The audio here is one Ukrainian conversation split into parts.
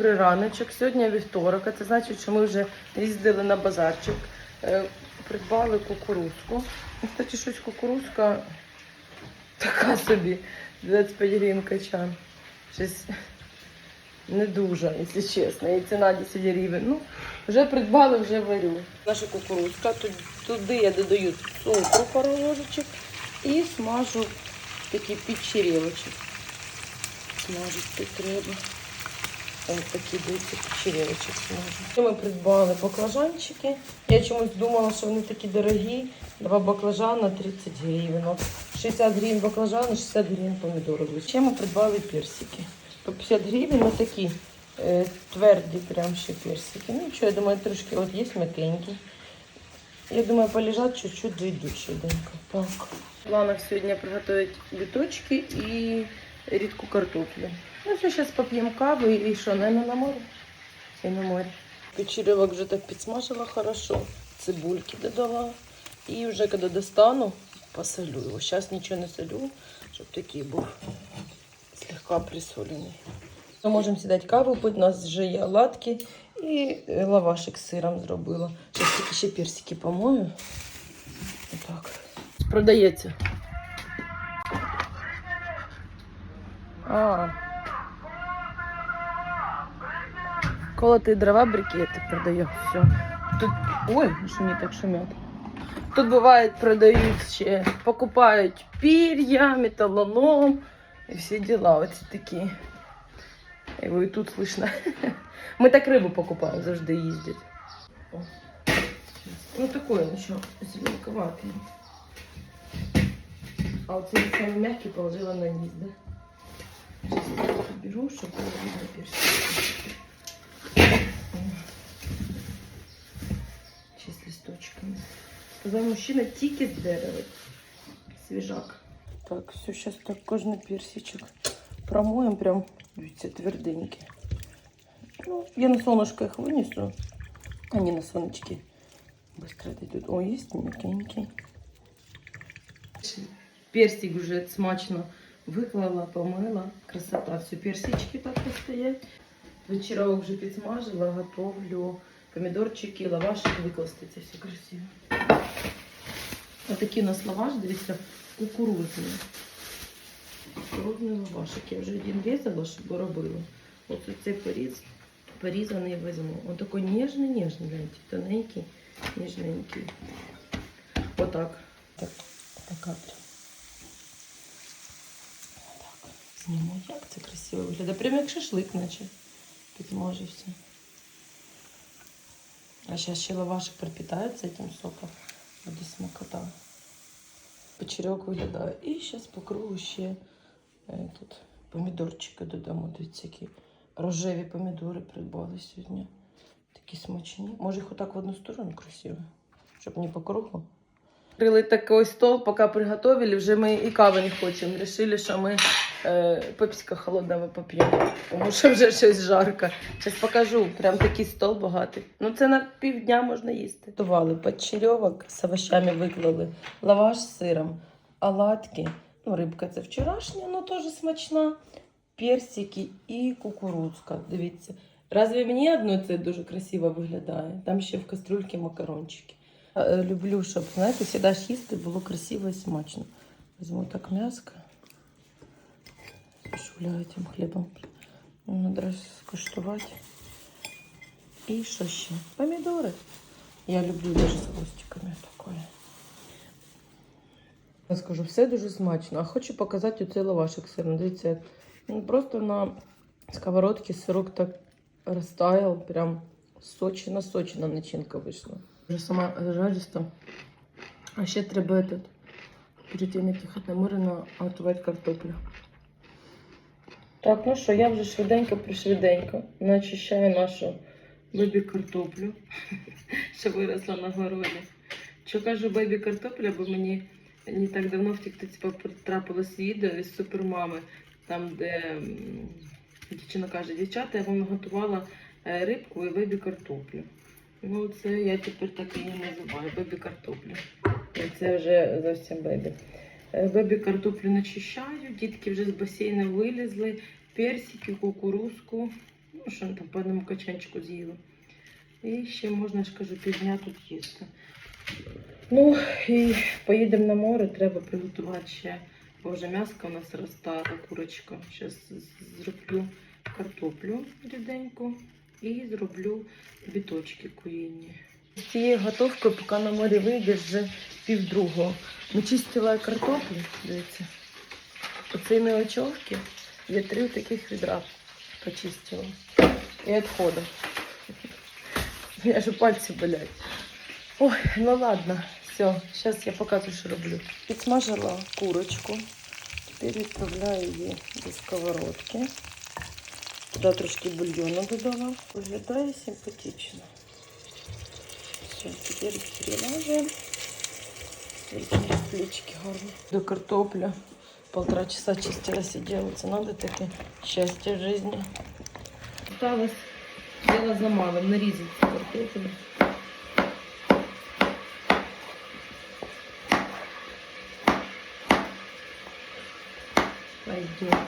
Добрий раночок. Сьогодні вівторок, це значить, що ми вже їздили на базарчик, е, придбали кукурузку. Кстати, щось кукурузка така собі, 25 гривень качан. Щось не дуже, якщо чесно. І ціна 10 гривень. Ну, вже придбали, вже варю. Наша кукурузка. Туди я додаю цукру пару ложечок і смажу такі підчеревочки. Смажити треба. Ось такі дивіться, черевочок смажу. Ми придбали баклажанчики. Я чомусь думала, що вони такі дорогі. Два баклажана 30 гривень. 60 гривень баклажани, 60 гривень помідори. Ще ми придбали персики. По 50 гривень на такі е, тверді прям ще персики. Ну що, я думаю, трошки от є м'якенькі. Я думаю, полежать чуть-чуть дойдуть швиденько. Так. В сьогодні приготувати біточки і рідку картоплю. Ну, все, зараз поп'ємо каву і що, наверное, на море? І на морі. Печерьовок вже так підсмажила хорошо, цибульки додала. І вже коли достану, посолю його. Зараз нічого не солю, щоб такий був слегка присолений. Ми можемо сідати каву пити, у нас вже є оладки і е, лавашик з сиром зробила. Зараз тільки ще персики помою. Отак. Продається. А. Колотые дрова, брикеты продаю. Все. Тут. Ой, що мені так шумят. Тут буває продають ще, покупають пір'я, металлолом і всі діла. Оці такі. Його і тут слышно. Ми так рибу покупаємо, завжди їздять. О. Ну такое, ну що, зеленковатий. А оце самі м'які положила на низ, да? Сейчас я беру, чтобы было видно персики. З листочками. Сказав мужчина тільки з дерева. Свіжак. Так, все, зараз так кожний персичок промоємо, прям, дивіться, тверденькі. Ну, я на солнышко їх винесу. Они на сонечки быстро дойдут. О, есть мягенький. Персик уже смачно виклала, помила. Красота. Все, персички так постоять. Вечерок вже підсмажила, готовлю помідорчики, лавашик викласти. Це все красиво. Отакий у нас лаваш, дивіться, кукурудзний. Кукурудзний лавашик. Я вже один різала, щоб робила. Ось цей поріз, порізаний візьму. Он такий ніжний, ніжний, гляньте, тоненький, ніжненький. Отак. Так. Так, зніму, як це красиво виглядає. Прям як шашлик, наче підсмажився. А зараз ще лавашик пропитається цим соком. Буде смакота. Печерьок виглядає. І зараз по кругу ще е, тут помідорчики додамо. Дивіться, які рожеві помідори придбали сьогодні. Такі смачні. Може їх отак в одну сторону красиво, щоб не по кругу. Крили такий стол, поки приготовили, вже ми і кави не хочемо. Рішили, що ми е, пепсика холодного поп'ємо, тому що вже щось жарко. Зараз покажу, прям такий стол багатий. Ну це на півдня можна їсти. Готували подчерьовок з овощами виклали, лаваш з сиром, оладки. Ну, рибка це вчорашня, але теж смачна. Персики і кукурудзка. Дивіться. Разве мені одно це дуже красиво виглядає? Там ще в кастрюльці макарончики. Е, Люблю, щоб, знаєте, завжди їсти було красиво і смачно. Візьму так м'яско. Шуляю цим хлібом. Надо скуштувати. І що ще? Помідори. Я люблю даже з хвостиками такое. Я скажу, все дуже смачно. А хочу показати оцей лавашик сирний. Дивіться, ну, просто на сковородці сирок так розтаяв, прям сочина сочина начинка вийшла. Вже сама жариста. А ще треба этот, перед тим, як їхати на море, наготувати картоплю. Так, ну що, я вже швиденько пришвиденько начищаю нашу бебі картоплю, що виросла на городі. Що кажу бебі картопля, бо мені не так давно в тіктоці потрапилось відео із супермами, там, де дівчина каже, дівчата, я вам готувала е, рибку і бебі картоплю. Ну, це я тепер так її називаю, бебі картоплю. І Це вже зовсім бебі. Е, Бебі картоплю начищаю, дітки вже з басейну вилізли, персики, кукурузку. Ну, що там по одному качанчику з'їла. І ще можна, ж кажу, півдня тут їсти. Ну, і поїдемо на море, треба приготувати ще. Бо вже м'яско у нас розтала курочка. Зараз зроблю картоплю ріденьку і зроблю біточки куїнні. З цією готовкою, поки на морі вийдеш, вже півдругого. Начистила я картоплю, дивіться. Оцей мелочовки я три таких відра почистила. І відходи. Я ж пальці болять. Ой, ну ладно, все, зараз я покажу, що роблю. Підсмажила курочку. Тепер відправляю її до сковородки. Туди трошки бульйону додала. Виглядає симпатично. Все, тепер перемажуємо. Які плечики гарні. До картопля. Полтора часа чистила, сидела. Це надо таке счастье в жизни. Осталось дело за малым. Нарезать картофель. Пойдет.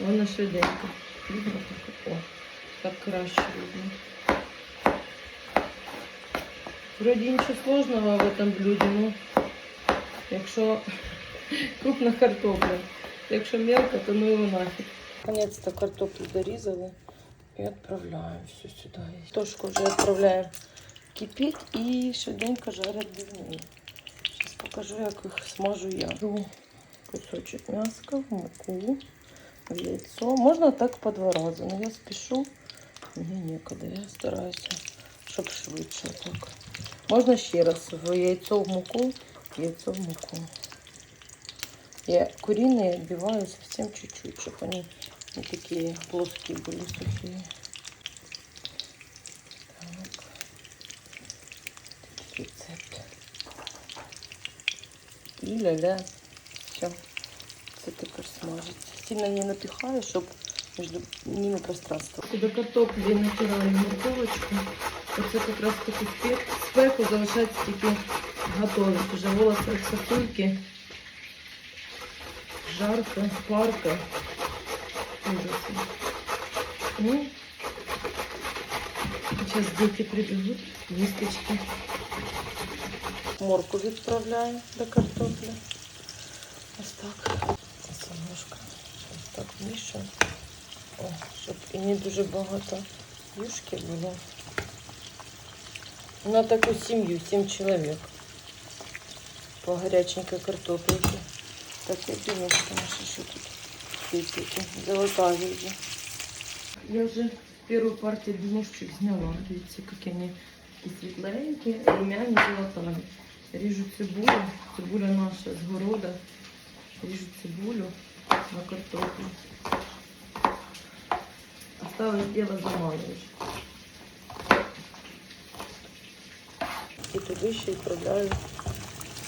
Вона швиденько. Видно так? О, так краще видно. Вроде ничего сложного в этом блюде, ну, якщо крупна картопля, якщо мелко, то ну його нафіг. Наконец-то картоплю дорізали і відправляємо все сюди. Тошку вже відправляємо кипіть і швиденько жарять бівні. Зараз покажу, як їх смажу я. Кусочок м'яска в муку, в яйцо. Можна так по два рази, але я спішу. Мені нікуди, я стараюся, щоб швидше так. Можна ще раз в яйцо в муку, яйцо в муку. Я куриные отбиваю совсем чуть-чуть, чтобы они не такие плоские были сухие. Так. Рецепт. І ля-ля. Все. Це тепер смажиться. Сильно не напихаю, щоб між ними пространство. До картоплі натираю морковочку. Оце якраз таку спеку залишається тільки готовить. Уже волоси сосульки. Жарко. Ужасно. Ну, сейчас дети прибегут, мисточки. Морку відправляю до картопля. Ось так. Це немножко. Так мішаю. О, щоб і не дуже багато юшки було. На таку сім'ю, сім чоловік. По гаряченькой картопельке. Так, я думаю, что наши что тут сыпите. Золотая вижу. Я уже первую партию днушечек сняла. Видите, какие они такие светленькие, румяные, золотые. Режу цибулю. Цибуля наша с города. Режу цибулю на картоплю. Осталось дело за І туди ще відправляю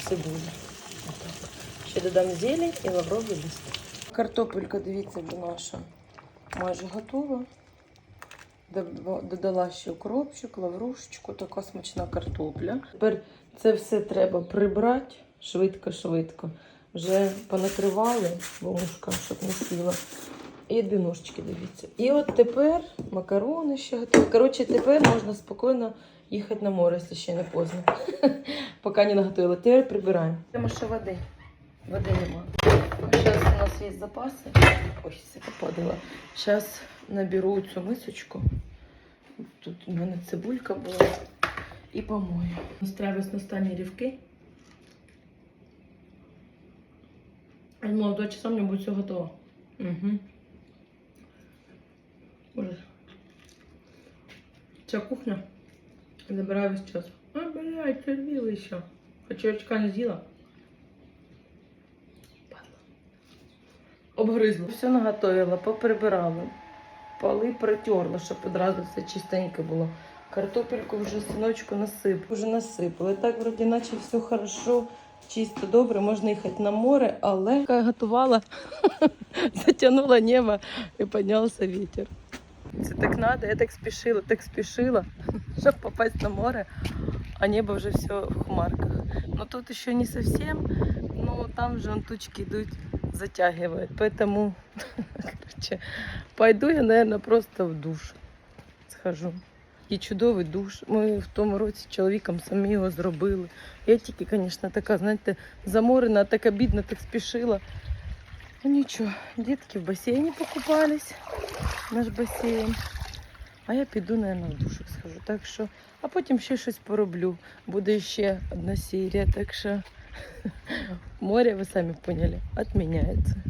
цибулю. Отак. Ще додам зелень і лавровий лист. Картопелька, дивіться, наша майже готова. Додала ще укропчик, лаврушечку, така смачна картопля. Тепер це все треба прибрати швидко-швидко. Вже понакривали вовушка, щоб не сіла. Ножички, дивіться. І от тепер макарони ще готові. Коротше, тепер можна спокійно їхати на море, якщо ще не поздно. Поки не наготовила. Тепер прибираємо. Тому що води. Води нема. Зараз у нас є запаси. Ой, все попадало. Зараз наберу цю мисочку. Тут у мене цибулька була. І помою. Настраюсь на стані рівки. Я думала, 2 часа буде все готово. Угу. Ця кухня забирає весь час. А, блядь, червіли ще. Хоча очка не з'їла. Обгризла. Все наготовила, поприбирала. Поли протерла, щоб одразу все чистенько було. Картопельку вже синочку насип. Вже насипала. І так вроді наче все хорошо, чисто, добре, можна їхати на море, але я готувала, затягнула небо і піднявся вітер. Це так надо, я так спішила, так спішила, щоб попасть на море, а небо вже все в хмарках. Ну тут ще не совсем, ну там вже тучки йдуть затягивает. Поэтому, короче, пойду я, наверное, просто в душ схожу. І чудовий душ. Ми в тому році чоловіком самі його зробили. Я тільки, звісно, така, знаєте, заморена, така бідна, так спішила. Ну нічого, дітки в басейні покупались, наш басейн. А я піду, мабуть, в душик схожу. Так що, а потім ще щось пороблю. Буде ще одна серія, так що море, ви самі поняли, відміняється.